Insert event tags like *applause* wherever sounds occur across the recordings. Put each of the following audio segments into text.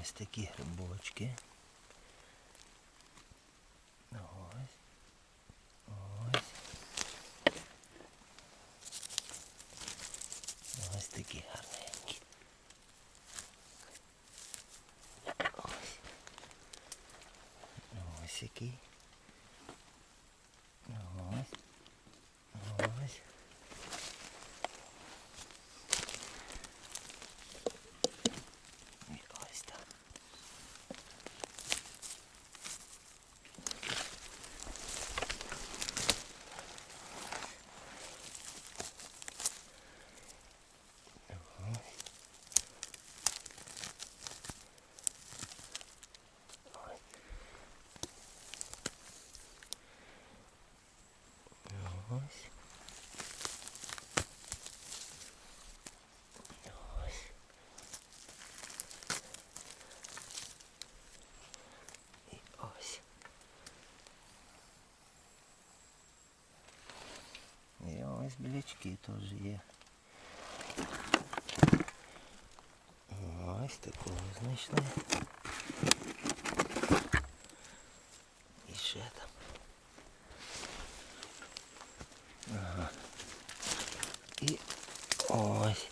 Ось такі грибочки. Ось. Ось. Ось такі гарненькі. Ось. Ось який. Ось. Ось. І ось так. Ось. Ось. І ось. І ось теж є. Ось такого знайшли. І ще там. Ага. І ось.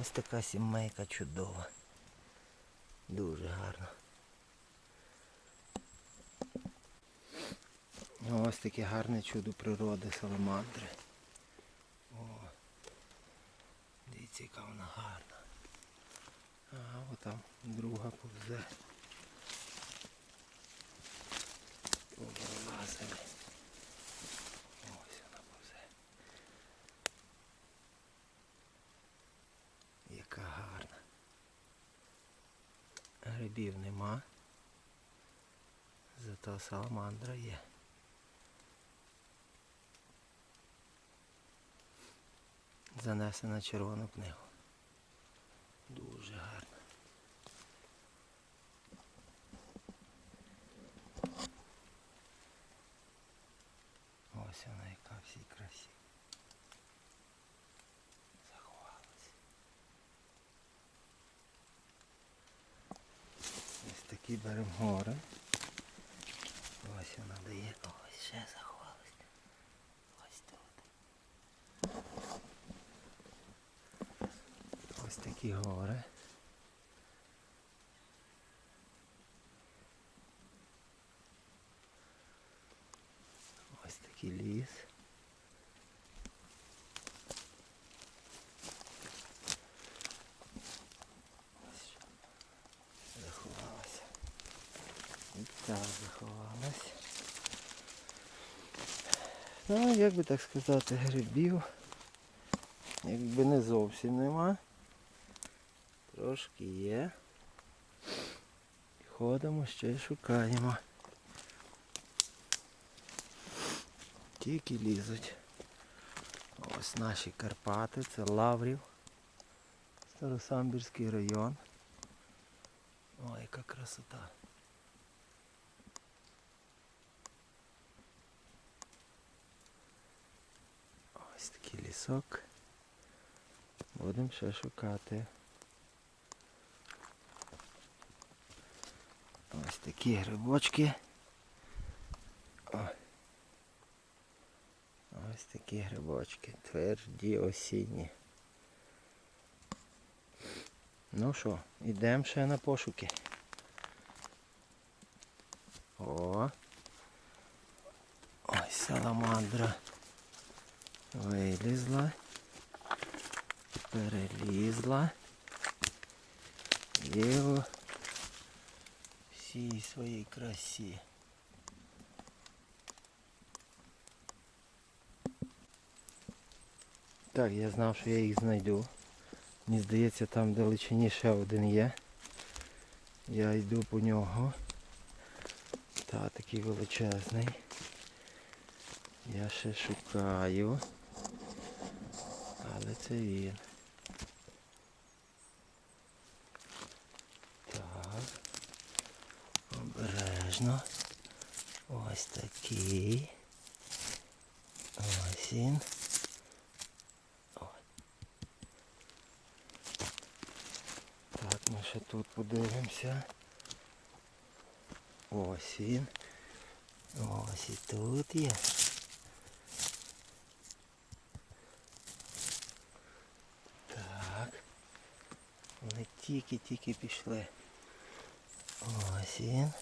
Ось така сімейка чудова. Дуже гарна. Ось таке гарне чудо природи саламандри. О, дивіться, яка вона гарна. Ага, отам друга повзе. Повилазили. Ось вона повзе. Яка гарна. Грибів нема. Зато саламандра є. Занесена червону книгу. Дуже гарно. Ось вона яка всій красі. Заховалась. Ось такі беремо гори. Ось вона дає. Ось ще заховалась. Ось тут. Ось такі гори. Ось такий ліс. Заховалася. Так заховалась. Ну, як би так сказати, грибів. Якби не зовсім нема. Трошки є. Ходимо ще й шукаємо. Тільки лізуть. Ось наші Карпати, це Лаврів. Старосамбірський район. Ой, яка красота. Ось такий лісок. Будемо ще шукати. Ось такі грибочки. О. Ось такі грибочки. Тверді осінні. Ну що, йдемо ще на пошуки. О. Ось саламандра вилізла. Перелізла. У всій своїй красі. Так, я знав, що я їх знайду. Мені здається, там далечині ще один є. Я йду по нього. Та такий величезний. Я ще шукаю. Але це він. обережно. Ось такий. Ось він. Так, ми ще тут подивимося. Ось він. Ось і тут є. Так. Вони тільки-тільки пішли. Ось він.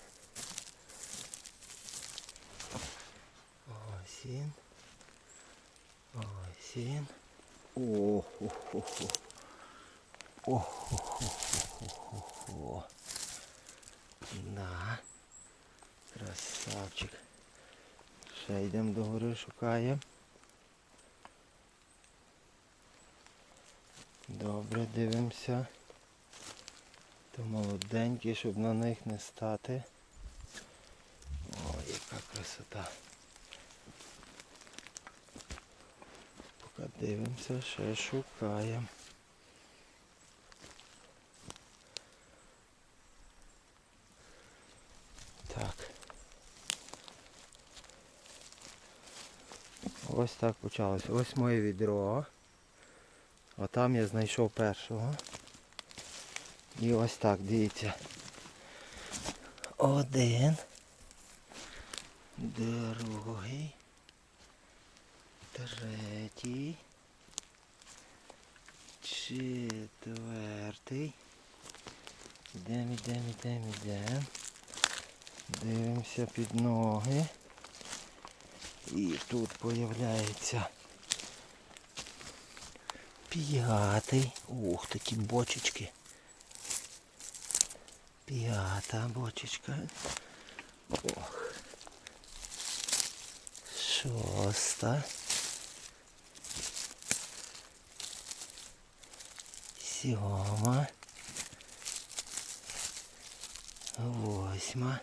Ось він. Ось він. О-хо-хо-хо. О-хо-хо-хо-хо-хо. Да. Красавчик. Ще йдемо до гори, шукаємо. Добре, дивимося. То молоденькі, щоб на них не стати. О, яка красота. Дивимося, ще шукаємо. Так. Ось так почалось. Ось моє відро. А там я знайшов першого. І ось так, дивіться. Один. Другий. Третій. Четвертий. Ідемо, ідемо, ідемо, ідемо. Дивимося під ноги. І тут появляється п'ятий. Ух, такі бочечки. П'ята бочечка. Ох. Шоста. Сьома. Восьма.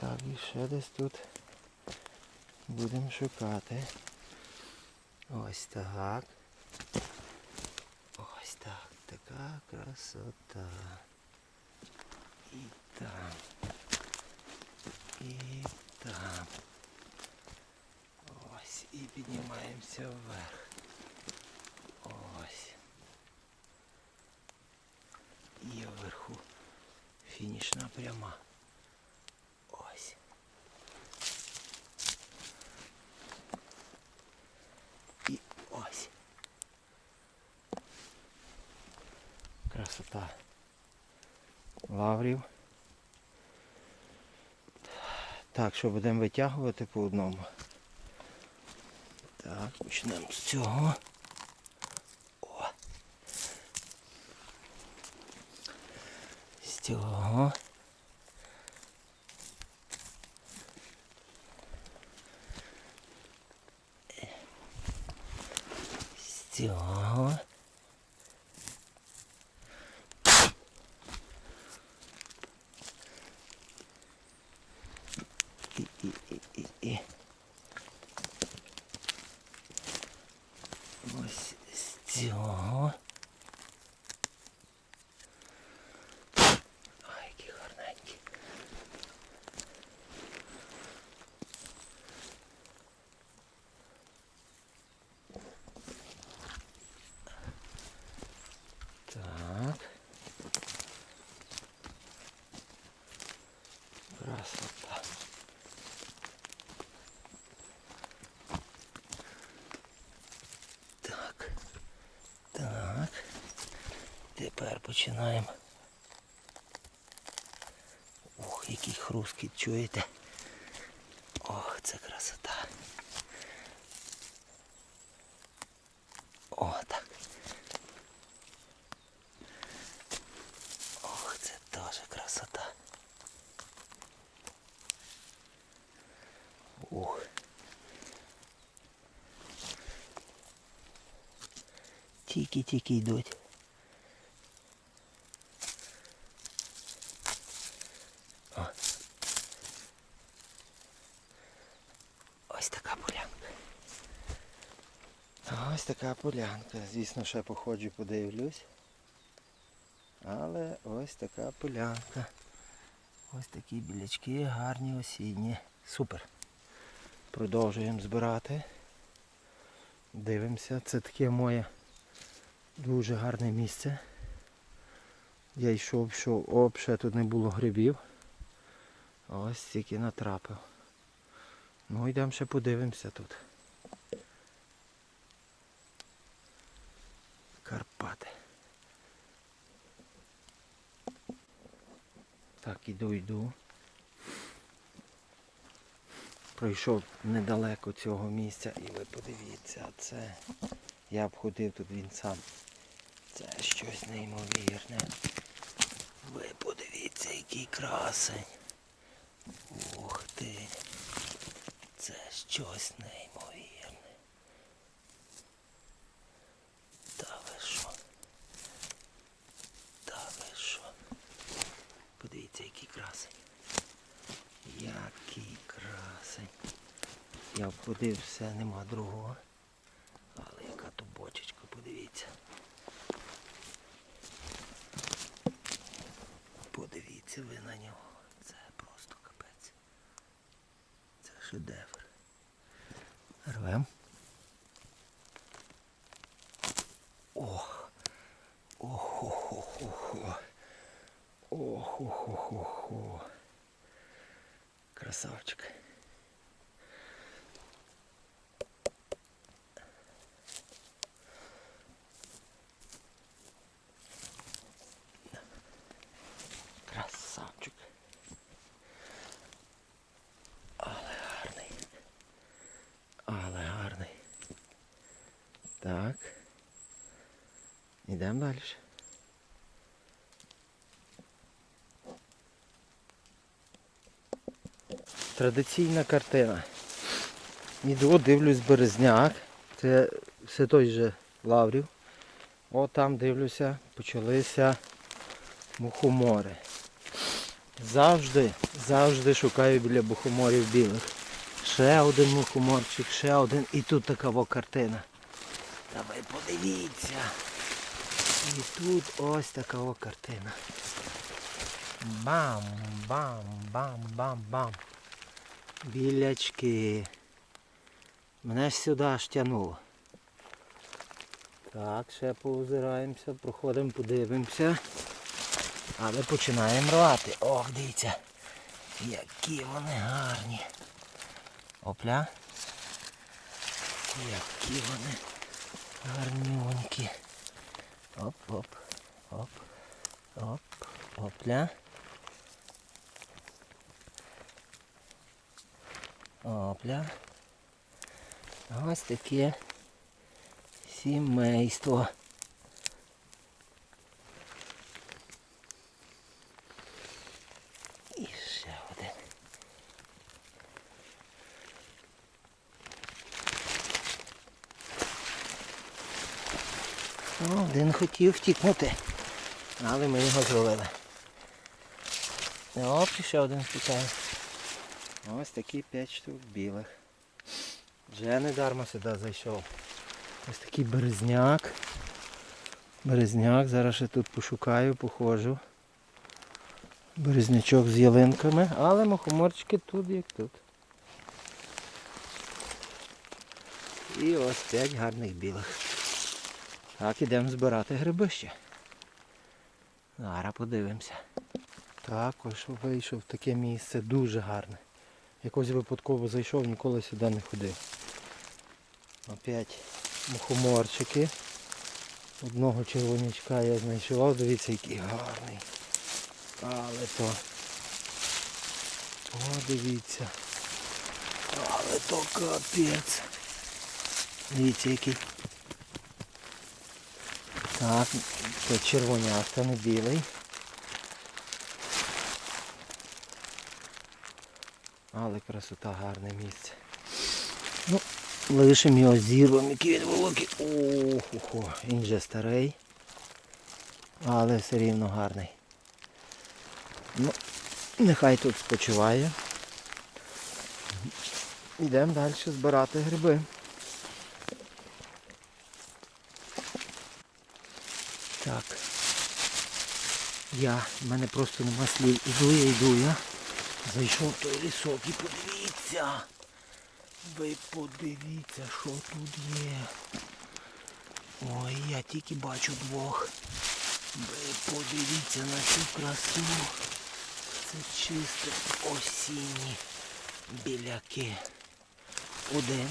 Так, і ще десь тут будемо шукати. Ось так. Ось так. Така красота. І там. І там. Ось. І піднімаємося вверх. Ось. І вверху фінішна пряма. Ось. І ось. Красота. Лаврів. Так, що будемо витягувати по одному. Так, почнемо з цього. починаємо. Ох, який хрускіт, чуєте? Ох, це красота. О, так. Ох, це теж красота. Ух. Тільки-тільки йдуть. Така полянка. Звісно, ще походжу, подивлюсь. Але ось така полянка. Ось такі білячки гарні осінні. Супер. Продовжуємо збирати. Дивимося. Це таке моє дуже гарне місце. Я йшов, йшов, оп, ще тут не було грибів. Ось тільки натрапив. Ну йдемо ще подивимося тут. Карпати. Так, іду, йду. Пройшов недалеко цього місця і ви подивіться, це я б ходив тут він сам. Це щось неймовірне. Ви подивіться, який красень. Ух ти. Це щось неймовірне. Та ви що? Та ви що? Подивіться, який красень. Який красень. Я обходив все, нема другого. Але яка то бочечка, подивіться. Подивіться ви на нього. Це просто капець. Це шедевр. Рвем. Ох. Ох-хо-хо-хо-хо. Ох-хо-хо-хо-хо. Красавчик. Але гарний. Але гарний. Так. Далі. Традиційна картина. Іду, дивлюсь березняк. Це все той же лаврів. О, там дивлюся, почалися мухомори. Завжди, завжди шукаю біля мухоморів білих. Ще один мухоморчик, ще один. І тут така картина. Та ви подивіться. І тут ось така о картина. Бам, бам, бам, бам, бам. Білячки. Мене ж сюди аж тянуло. Так, ще поозираємося, проходимо, подивимося. Але починаємо рвати. Ох, дивіться. Які вони гарні. Опля. Які вони гарнюнькі. Оп, оп, оп, оп, опля. Опля. Ось таке сімейство. І ще один. О, один хотів втікнути, але ми його зловили. Оп, і ще один втікає. Ось такі п'ять штук білих. Вже не дарма сюди зайшов. Ось такий березняк. Березняк, зараз ще тут пошукаю, походжу. Березнячок з ялинками, але мухоморчики тут як тут. І ось п'ять гарних білих. Так, ідемо збирати гриби ще. Зараз подивимося. Так, ось вийшов таке місце дуже гарне. Якось випадково зайшов, ніколи сюди не ходив. Опять мухоморчики. Одного червонячка я знайшов, дивіться який гарний. Але то. О, дивіться. Але то капець. Дивіться який. Так, це червоняк, не білий. Але красота гарне місце. Ну, лишимо його зірвом, який він великий. Охо, він вже старий. Але все рівно гарний. Ну, нехай тут спочиває. Йдемо далі збирати гриби. Так. Я, в мене просто нема слів. Іду я, йду я. Зайшов той лісок і подивіться. Ви подивіться, що тут є. Ой, я тільки бачу двох. Ви подивіться на цю красу. Це чисто осінні біляки. Один,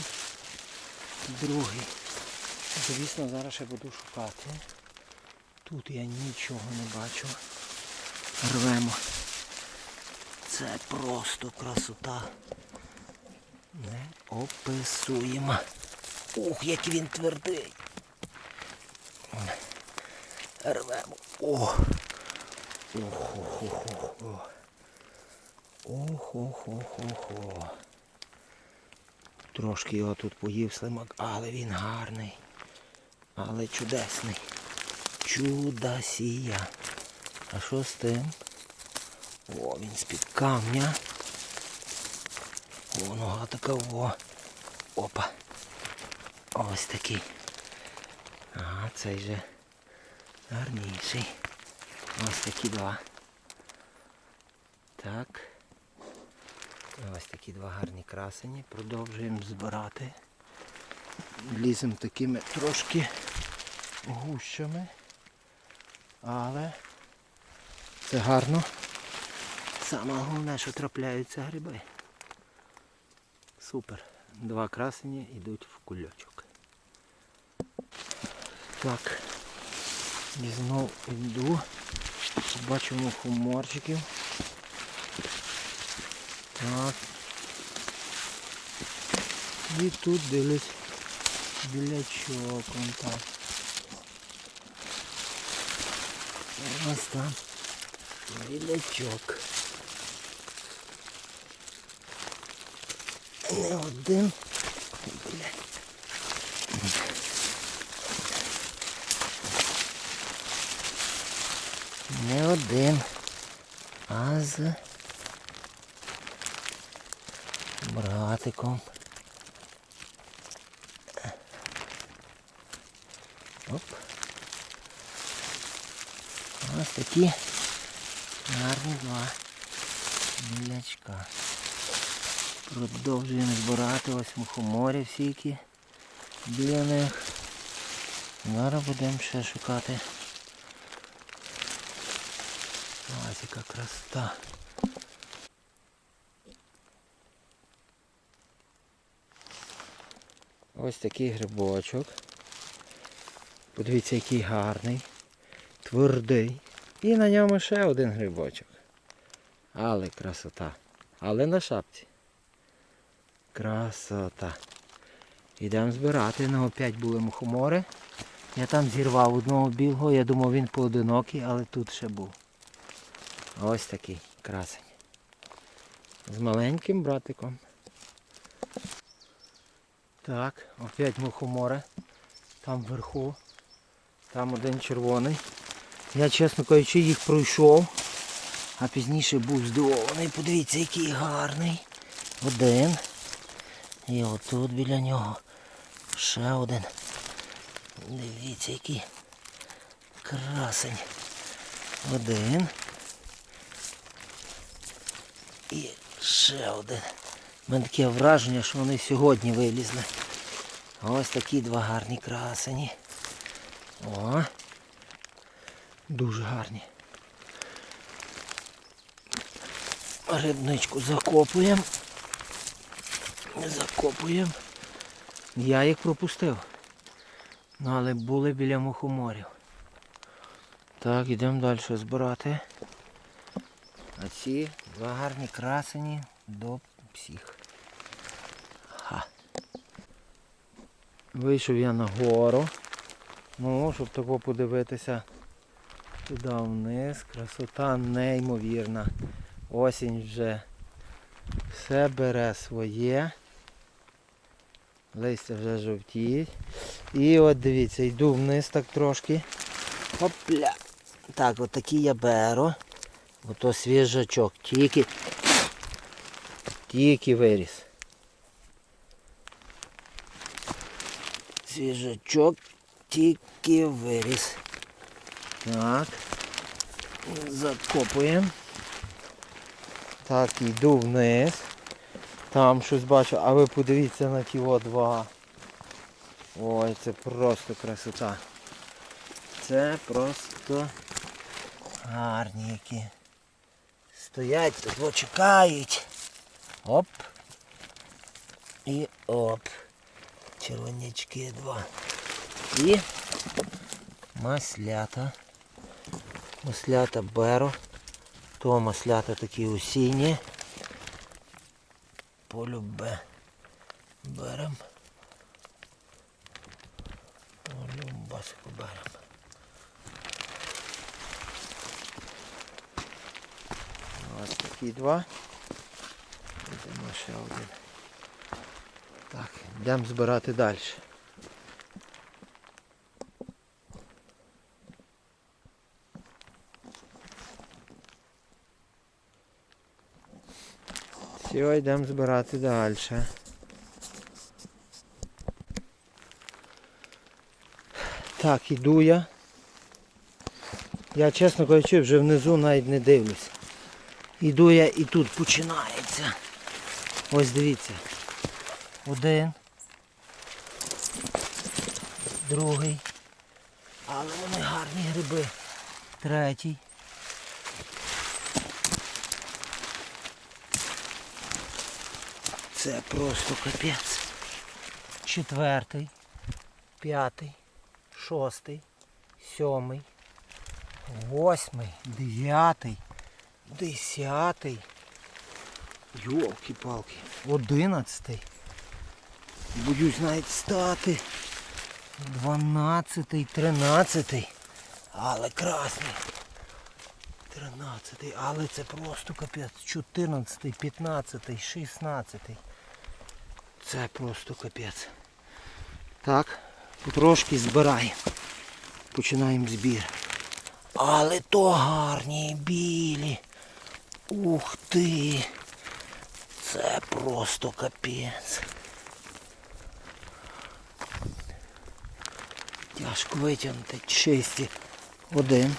другий. Звісно, зараз ще буду шукати. Тут я нічого не бачу. Рвемо. Це просто красота. Не описуємо. Ух, як він твердий. Рвемо. О! Охо-хо-хо-хо. Охо-хо-хо-хо. Трошки його тут поїв слимак, але він гарний. Але чудесний. Чудасія. А що з тим? О, він з-під камня. О, нога така о. Опа. Ось такий. Ага, цей же гарніший. Ось такі два. Так. Ось такі два гарні красені. Продовжуємо збирати. Ліземо такими трошки гущами. Але це гарно. Саме головне, що трапляються гриби. Супер. Два красені йдуть в кульочок. Так. І знов йду. Бачу мухоморчиків. Так. І тут дивлюсь білячок он там. Ось там білячок. Не один. Не один, а з братиком. Оп. Ось такі гарні два мілячка. Продовжуємо збирати ось мухоморі всіки біля них. Зараз будемо ще шукати. Ось яка красота. Ось такий грибочок. Подивіться, який гарний, твердий. І на ньому ще один грибочок. Але красота. Але на шапці. Красота. Йдемо збирати. Ну опять були мухомори. Я там зірвав одного білого, я думав він поодинокий, але тут ще був. Ось такий красень. З маленьким братиком. Так, опять мухомори. Там вверху. Там один червоний. Я, чесно кажучи, їх пройшов, а пізніше був здивований. Подивіться, який гарний. Один. І отут біля нього ще один. Дивіться, який красень. Один. І ще один. У мене таке враження, що вони сьогодні вилізли. Ось такі два гарні красені. О! Дуже гарні. Рибничку закопуємо. Закопуємо. Я їх пропустив. Ну, але були біля мухоморів. Так, йдемо далі збирати. А ці два гарні красені до всіх. Ха. Вийшов я на гору. Ну, щоб того подивитися туди вниз. Красота неймовірна. Осінь вже все бере своє. Листя вже жовтіють. І от дивіться, йду вниз так трошки. Опля. Так, от такий я беру. Ото свіжачок. Тільки. Тільки виріс. Свіжачок тільки виріс. Так. Закопуємо. Так, йду вниз. Там щось бачу, а ви подивіться на ті о два. Ой, це просто красота. Це просто Гарні які. Стоять тут, чекають. Оп. І оп. Червонячки два. І маслята. Маслята беру. То маслята такі осінні. Полюбе. Берем. Полюбасику берем. Ось такі два. Йдемо ще один. Так, йдемо збирати далі. Все, йдемо збирати далі. Так, іду я. Я, чесно кажучи, вже внизу навіть не дивлюсь. Іду я і тут починається. Ось дивіться. Один. Другий. Але вони гарні гриби. Третій. Це просто капець. Четвертий, п'ятий, шостий, сьомий, восьмий, дев'ятий, десятий. Йолки-палки. Одинадцятий. Боюсь навіть стати. Дванадцятий, тринадцятий. Але красний. Тринадцятий. Але це просто капець. Чотирнадцятий, п'ятнадцятий, шістнадцятий. Це просто капець. Так, потрошки збираємо. Починаємо збір. Але то гарні білі. Ух ти. Це просто капець. Тяжко витягнути чисті. Один.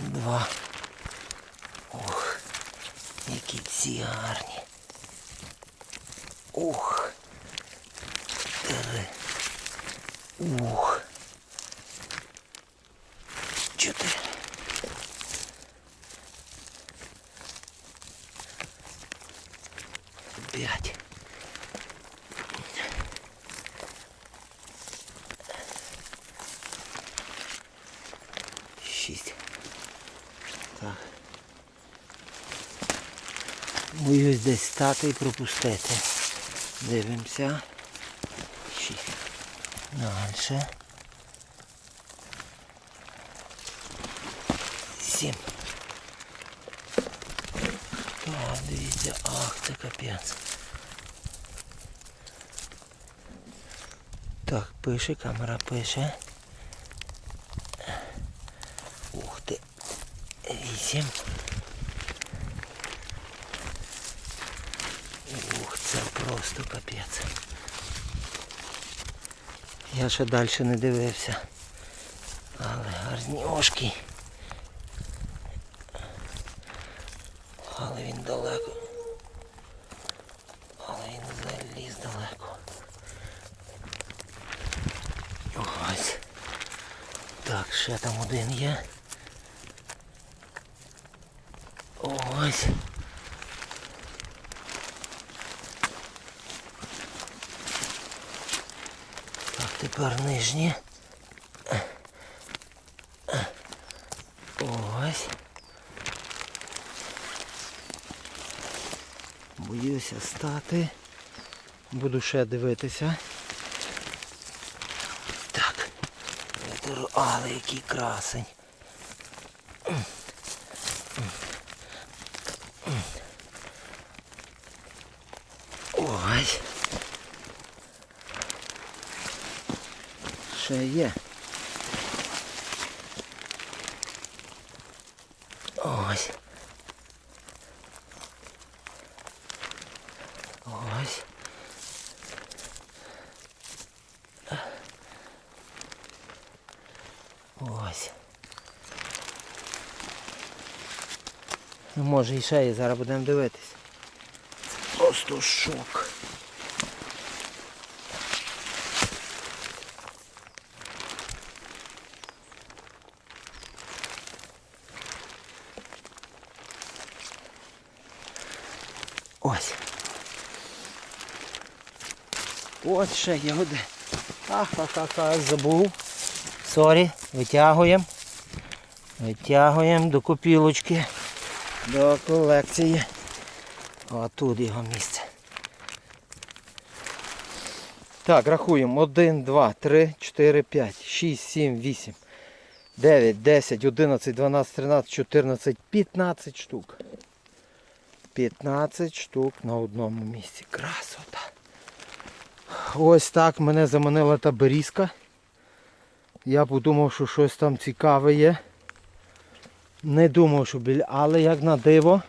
Два. Ух, які гарні. Ух. Ух. Чотири. П'ять. Шість. Так. Боюсь десь стати і пропустити. Дивимося. Дальше. Сім. Так, дивіться, ах, це капець. Так, пише, камера пише. Ух ти. Вісім. Ух, це просто капець. Я ще далі не дивився. Але гарні ошки. Але він далеко. Але він заліз далеко. Ось. Так, ще там один є. Ось. Так, тепер нижні. Ось. Боюся стати. Буду ще дивитися. Так. Але який красень. Ось. Ще є. може і ще є, зараз будемо дивитися. Просто шок. Ось. Ось ще є один. Ха-ха-ха, забув. Сорі, витягуємо. Витягуємо до копілочки. До колекції. А тут його місце. Так, рахуємо. 1, 2, 3, 4, 5, 6, 7, 8, 9, 10, 11, 12, 13, 14, 15 штук. 15 штук на одному місці. Красота. Ось так мене заманила та берізка. Я подумав, що щось там цікаве є. Не думав, що біля, але як на диво,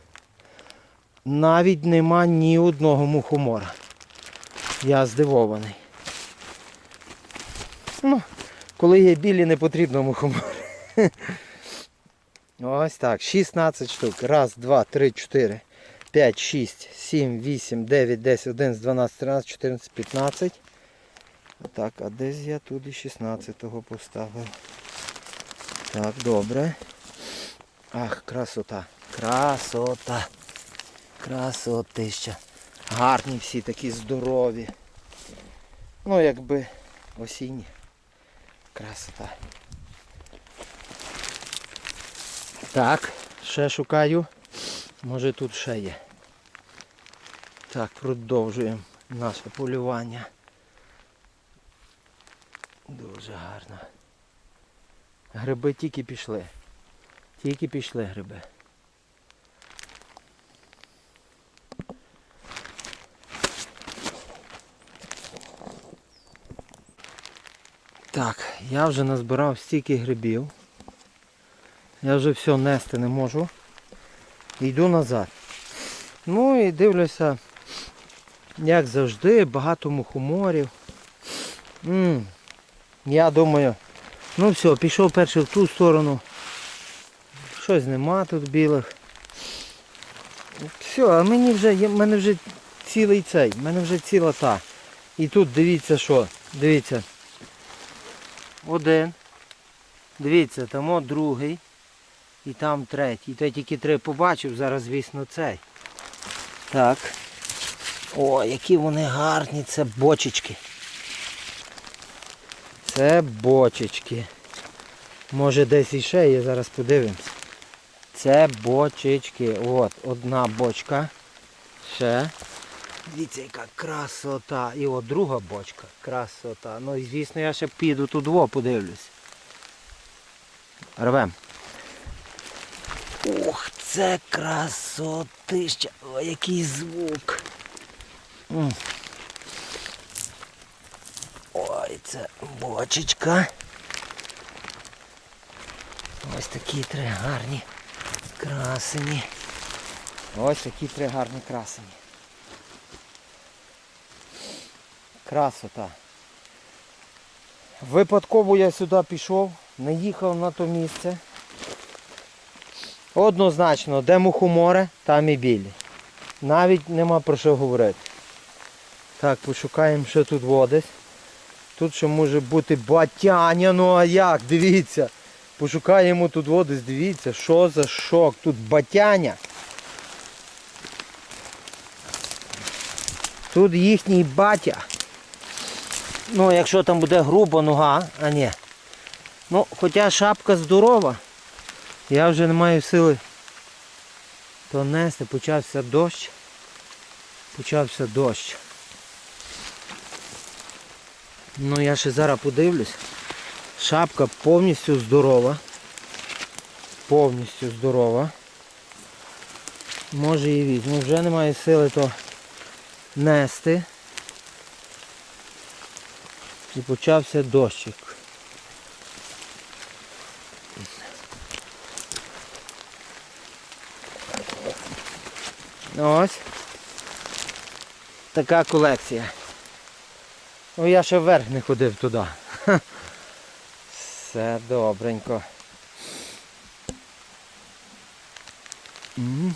навіть нема ні одного мухомора. Я здивований. Ну, коли є білі, не потрібно мухомор. *laughs* Ось так, 16 штук. Раз, два, три, чотири, п'ять, шість, сім, вісім, дев'ять, десять, одинадцять, дванадцять, тринадцять, чотирнадцять, п'ятнадцять. Так, а десь я тут і 16-го поставив. Так, добре. Ах, красота. Красота. Красотища. Гарні всі такі здорові. Ну, якби осінні. Красота. Так, ще шукаю. Може тут ще є. Так, продовжуємо наше полювання. Дуже гарно. Гриби тільки пішли. Тільки пішли гриби. Так, я вже назбирав стільки грибів. Я вже все нести не можу. Йду назад. Ну і дивлюся, як завжди, багато мухоморів. м я думаю, ну все, пішов перший в ту сторону. Щось нема тут білих. Все, а мені вже, в мене вже цілий цей, в мене вже ціла та. І тут дивіться що, дивіться. Один. Дивіться, там от другий. І там третій. То я тільки три побачив, зараз, звісно, цей. Так. О, які вони гарні, це бочечки. Це бочечки. Може десь іще є, зараз подивимось. Це бочечки. От, одна бочка. Ще. Дивіться, яка красота. І от друга бочка. Красота. Ну звісно я ще піду тут во подивлюсь. Рвем. Ух, це красотища. Ой, який звук. Ой, це бочечка. Ось такі три гарні красені. Ось такі три гарні красені. Красота. Випадково я сюди пішов, не їхав на то місце. Однозначно, де мухоморе, там і білі. Навіть нема про що говорити. Так, пошукаємо, що тут водить. Тут ще може бути батяня, ну а як, дивіться. Пошукаємо тут водись, дивіться, що за шок. Тут батяня. Тут їхній батя. Ну, якщо там буде груба нога, а ні. Ну, хоча шапка здорова, я вже не маю сили то нести. Почався дощ. Почався дощ. Ну я ще зараз подивлюсь. Шапка повністю здорова. Повністю здорова. Може і візьму. Вже немає сили то нести. І почався дощик. Ось. Така колекція. Ну я ще вверх не ходив туди. *laughs* Все добренько. М.